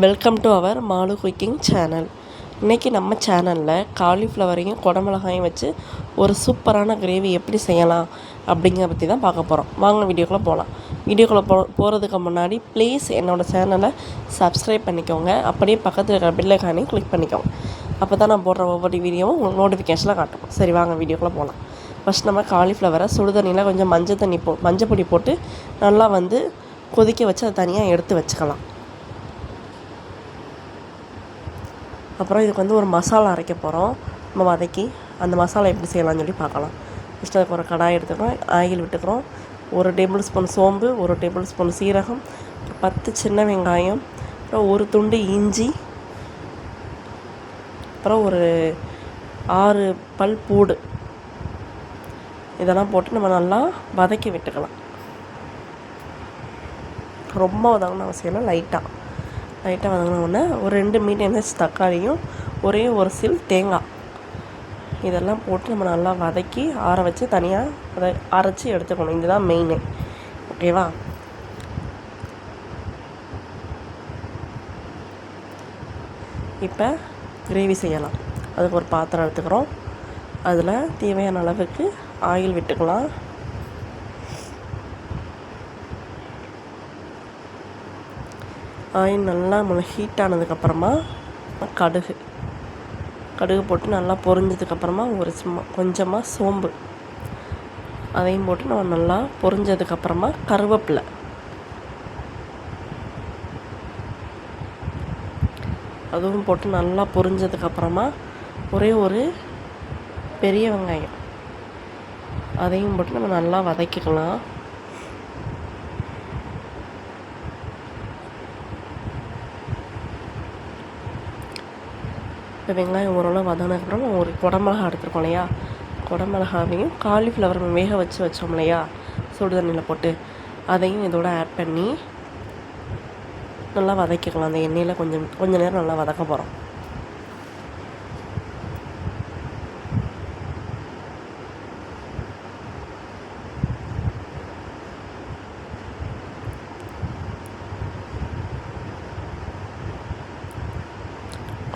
Welcome to our Malu cooking channel இன்றைக்கி நம்ம சேனலில் காலிஃப்ளவரையும் குடமிளகாயும் வச்சு ஒரு சூப்பரான கிரேவி எப்படி செய்யலாம் அப்படிங்கிற பற்றி தான் பார்க்க போகிறோம் வாங்க வீடியோக்குள்ளே போகலாம் வீடியோக்குள்ளே போ போகிறதுக்கு முன்னாடி ப்ளீஸ் என்னோடய சேனலை சப்ஸ்கிரைப் பண்ணிக்கோங்க. அப்படியே பக்கத்தில் இருக்கிற பில்லைக்கானையும் கிளிக் பண்ணிக்கோங்க. அப்போ தான் நான் போடுற ஒவ்வொரு வீடியோவும் உங்களுக்கு நோட்டிஃபிகேஷனில் காட்டும். சரி வாங்க வீடியோக்குள்ளே போகலாம் ஃபஸ்ட் நம்ம காலிஃப்ளவரை சுடு தண்ணியில் கொஞ்சம் மஞ்சள் தண்ணி போ மஞ்சள் பொடி போட்டு நல்லா வந்து கொதிக்க வச்சு அதை தனியாக எடுத்து வச்சுக்கலாம். அப்புறம் இதுக்கு வந்து ஒரு மசாலா அரைக்க போகிறோம் நம்ம வதக்கி அந்த மசாலா எப்படி செய்யலாம்னு சொல்லி பார்க்கலாம். ஃபஸ்ட்டு அதுக்கு ஒரு கடாய் எடுத்துக்கிறோம் ஆயில் விட்டுக்கிறோம். ஒரு டேபிள் ஸ்பூன் சோம்பு ஒரு டேபிள் ஸ்பூன் சீரகம் பத்து சின்ன வெங்காயம் அப்புறம் ஒரு துண்டு இஞ்சி அப்புறம் ஒரு ஆறு பல் பூடு இதெல்லாம் போட்டு நம்ம நல்லா வதக்கி விட்டுக்கலாம். ரொம்ப வதங்கணும் அவசியம் இல்லை லைட்டாக லைட்டாக வதங்கினோடனே ஒரு ரெண்டு மீடியம் சைஸ் தக்காளியும் ஒரே ஒரு சில் தேங்காய். இதெல்லாம் போட்டு நம்ம நல்லா வதக்கி ஆற வச்சு தனியாக அதை அரைச்சி எடுத்துக்கணும். இதுதான் மெயினு ஓகேவா இப்போ கிரேவி செய்யலாம். அதுக்கு ஒரு பாத்திரம் எடுத்துக்கிறோம். அதில் தேவையான அளவுக்கு ஆயில் விட்டுக்கலாம். ஆயில் நல்லா ஹீட் ஆனதுக்கப்புறமா கடுகு. கடுகு போட்டு நல்லா பொரிஞ்சதுக்கப்புறமா ஒரு சும்மா கொஞ்சமாக சோம்பு. அதையும் போட்டு நம்ம நல்லா பொரிஞ்சதுக்கப்புறமா கருவேப்பிலை. அதுவும் போட்டு நல்லா பொரிஞ்சதுக்கப்புறமா ஒரே ஒரு பெரிய வெங்காயம். அதையும் போட்டு நம்ம நல்லா வதக்கிக்கலாம். இப்போ வெங்காயம் ஓரளவு வதங்கினதுக்கப்புறம் ஒரு குடமிளகா எடுத்துருக்கோம் இல்லையா? குடமிளகாவையும் காலிஃப்ளவர் வேக வச்சு வச்சோம் இல்லையா? சுடு தண்ணியில் போட்டு அதையும் இதோட ஆட் பண்ணி நல்லா வதக்கிக்கலாம். அந்த எண்ணெயில் கொஞ்சம் கொஞ்சம் நேரம் நல்லா வதக்க போகிறோம்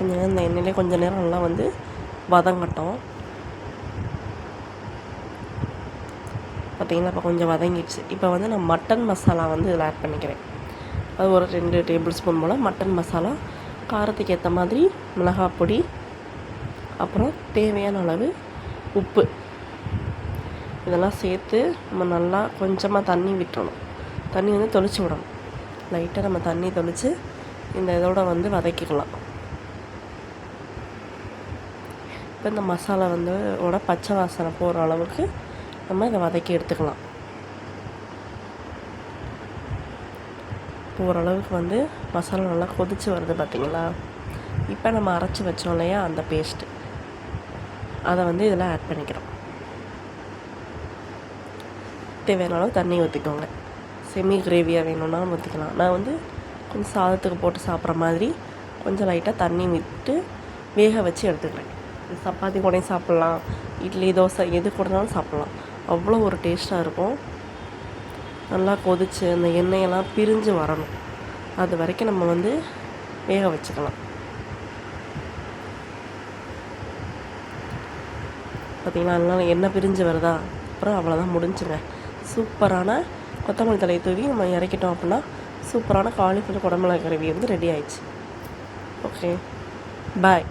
கொஞ்சம் நேரம் இந்த எண்ணெயிலே கொஞ்சம் நேரம் நல்லா வந்து வதங்கட்டும். பார்த்திங்களா இப்போ கொஞ்சம் வதங்கிடுச்சு. இப்போ வந்து நான் மட்டன் மசாலா வந்து இதில் ஆட் பண்ணிக்கிறேன். அது ஒரு ரெண்டு டேபிள் ஸ்பூன் போல் மட்டன் மசாலா காரத்துக்கு ஏற்ற மாதிரி மிளகாய் பொடி அப்புறம் தேவையான அளவு உப்பு. இதெல்லாம் சேர்த்து நம்ம நல்லா கொஞ்சமாக தண்ணி விட்டுறணும். தண்ணி வந்து தொளிச்சு விடணும். லைட்டாக நம்ம தண்ணி தொளித்து இந்த இதோட வந்து வதக்கிக்கலாம். இப்போ இந்த மசாலா வந்து ஓட பச்சை வாசனை போகிற அளவுக்கு நம்ம இதை வதக்கி எடுத்துக்கலாம். ஓரளவுக்கு வந்து மசாலா நல்லா கொதித்து வருது பார்த்திங்களா? இப்போ நம்ம அரைச்சி வச்சோம் இல்லையா அந்த பேஸ்ட்டு அதை வந்து இதில் ஆட் பண்ணிக்கிறோம். தேவையான அளவு தண்ணி ஊற்றிக்கோங்க. செமி கிரேவியாக வேணும்னாலும் ஊற்றிக்கலாம். நான் வந்து கொஞ்சம் சாதத்துக்கு போட்டு சாப்பிட்ற மாதிரி கொஞ்சம் லைட்டாக தண்ணி விட்டு வேக வச்சு எடுத்துக்கிறேன். சப்பாத்தி கூடயும் சாப்பிட்லாம். இட்லி தோசை எது கூடனாலும் சாப்பிட்லாம். அவ்வளோ ஒரு டேஸ்ட்டாக இருக்கும். நல்லா கொதித்து அந்த எண்ணெயெல்லாம் பிரிஞ்சு வரணும். அது வரைக்கும் நம்ம வந்து வேக வச்சுக்கலாம். பார்த்திங்களா அதனால் எண்ணெய் பிரிஞ்சு வருதா? அப்புறம் அவ்வளோதான் முடிஞ்சுங்க. சூப்பரான கொத்தமல்லி தலையை தூவி நம்ம இறக்கிட்டோம் அப்படின்னா சூப்பரான காலிஃப்ளவர் குடமிளகாய் கருவி வந்து ரெடி ஆயிடுச்சு. Okay bye